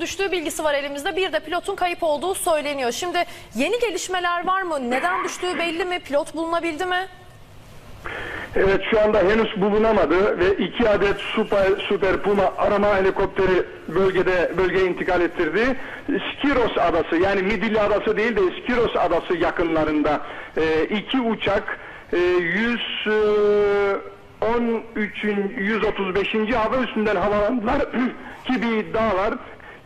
Düştüğü bilgisi var elimizde. Bir de pilotun kayıp olduğu söyleniyor. Şimdi yeni gelişmeler var mı? Neden düştüğü belli mi? Pilot bulunabildi mi? Evet şu anda henüz bulunamadı ve iki adet Super, Super Puma arama helikopteri bölgede bölgeye intikal ettirdi. Skiros adası yani Midilli adası değil de Skiros adası yakınlarında e, iki uçak e, 100 e, 13. 135. hava üstünden havalandılar ki bir iddia var.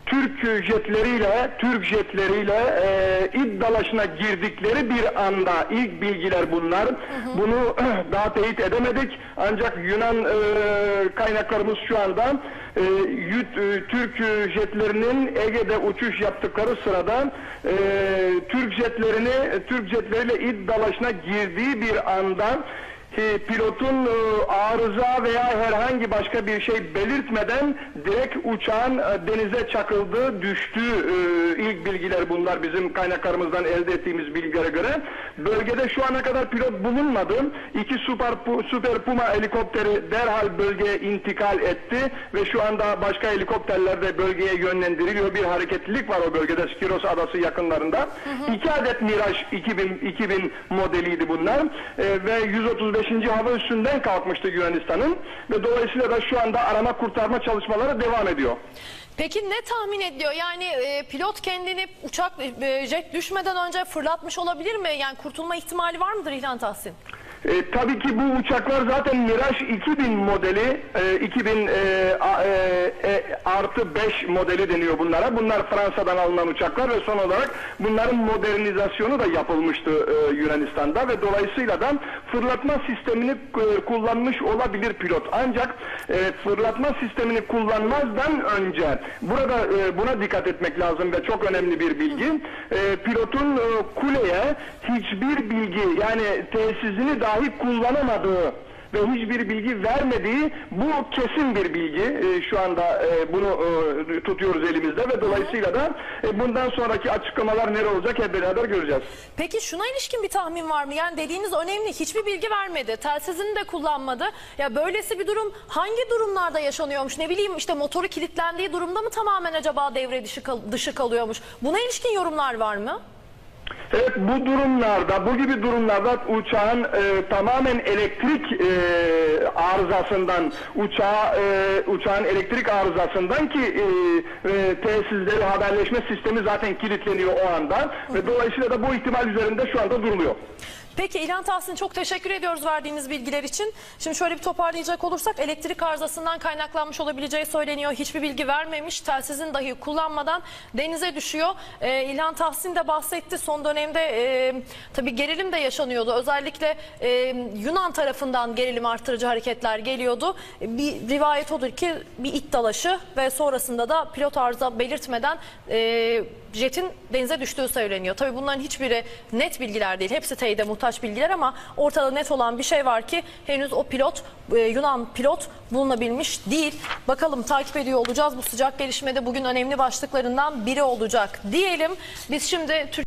Türk jetleriyle, Türk jetleriyle e, id dalaşına girdikleri bir anda ilk bilgiler bunlar. Bunu daha teyit edemedik. Ancak Yunan e, kaynaklarımız şu anda e, Yut- e, Türk jetlerinin Ege'de uçuş yaptıkları sırada e, Türk jetlerini Türk jetleriyle id dalaşına girdiği bir anda pilotun e, arıza veya herhangi başka bir şey belirtmeden direkt uçağın e, denize çakıldığı, düştüğü e, ilk bilgiler bunlar bizim kaynaklarımızdan elde ettiğimiz bilgilere göre. Bölgede şu ana kadar pilot bulunmadı. İki Super, Super Puma helikopteri derhal bölgeye intikal etti ve şu anda başka helikopterler de bölgeye yönlendiriliyor. Bir hareketlilik var o bölgede Skiros Adası yakınlarında. İki adet Mirage 2000, 2000 modeliydi bunlar E, ve 135. hava üssünden kalkmıştı Yunanistan'ın ve dolayısıyla da şu anda arama kurtarma çalışmaları devam ediyor. Peki ne tahmin ediliyor? Yani e, pilot kendini uçak e, jet düşmeden önce fırlatmış olabilir mi? Yani kurtulma ihtimali var mıdır İlhan Tahsin? E, tabii ki bu uçaklar zaten Mirage 2000 modeli, e, 2000 e, e, e, artı 5 modeli deniyor bunlara. Bunlar Fransa'dan alınan uçaklar ve son olarak bunların modernizasyonu da yapılmıştı e, Yunanistan'da ve dolayısıyla da fırlatma sistemini e, kullanmış olabilir pilot. Ancak e, fırlatma sistemini kullanmazdan önce burada e, buna dikkat etmek lazım ve çok önemli bir bilgi. E, pilotun e, kuleye hiçbir bilgi yani tesisini dahi kullanamadığı ve hiçbir bilgi vermediği bu kesin bir bilgi. E, şu anda e, bunu e, tutuyoruz elimizde ve dolayısıyla da e, bundan sonraki açıklamalar nere olacak hep beraber göreceğiz. Peki şuna ilişkin bir tahmin var mı? Yani dediğiniz önemli. Hiçbir bilgi vermedi. Telsizini de kullanmadı. Ya böylesi bir durum hangi durumlarda yaşanıyormuş? Ne bileyim işte motoru kilitlendiği durumda mı tamamen acaba devre dışı, kal- dışı kalıyormuş? Buna ilişkin yorumlar var mı? Evet bu durumlarda, bu gibi durumlarda uçağın e, tamamen elektrik e, arızasından, uçağı, e, uçağın elektrik arızasından ki e, e, tesisleri haberleşme sistemi zaten kilitleniyor o anda ve dolayısıyla da bu ihtimal üzerinde şu anda duruluyor. Peki İlhan Tahsin çok teşekkür ediyoruz verdiğiniz bilgiler için. Şimdi şöyle bir toparlayacak olursak elektrik arızasından kaynaklanmış olabileceği söyleniyor. Hiçbir bilgi vermemiş. Telsizin dahi kullanmadan denize düşüyor. Ee, İlhan Tahsin de bahsetti. Son dönemde e, tabii gerilim de yaşanıyordu. Özellikle e, Yunan tarafından gerilim artırıcı hareketler geliyordu. E, Bir rivayet odur ki bir it dalaşı ve sonrasında da pilot arıza belirtmeden e, jetin denize düştüğü söyleniyor. Tabii bunların hiçbiri net bilgiler değil. Hepsi teyide muhtaç bilgiler ama ortada net olan bir şey var ki henüz o pilot e, Yunan pilot bulunabilmiş değil. Bakalım takip ediyor olacağız. Bu sıcak gelişmede bugün önemli başlıklarından biri olacak diyelim. Biz şimdi Türk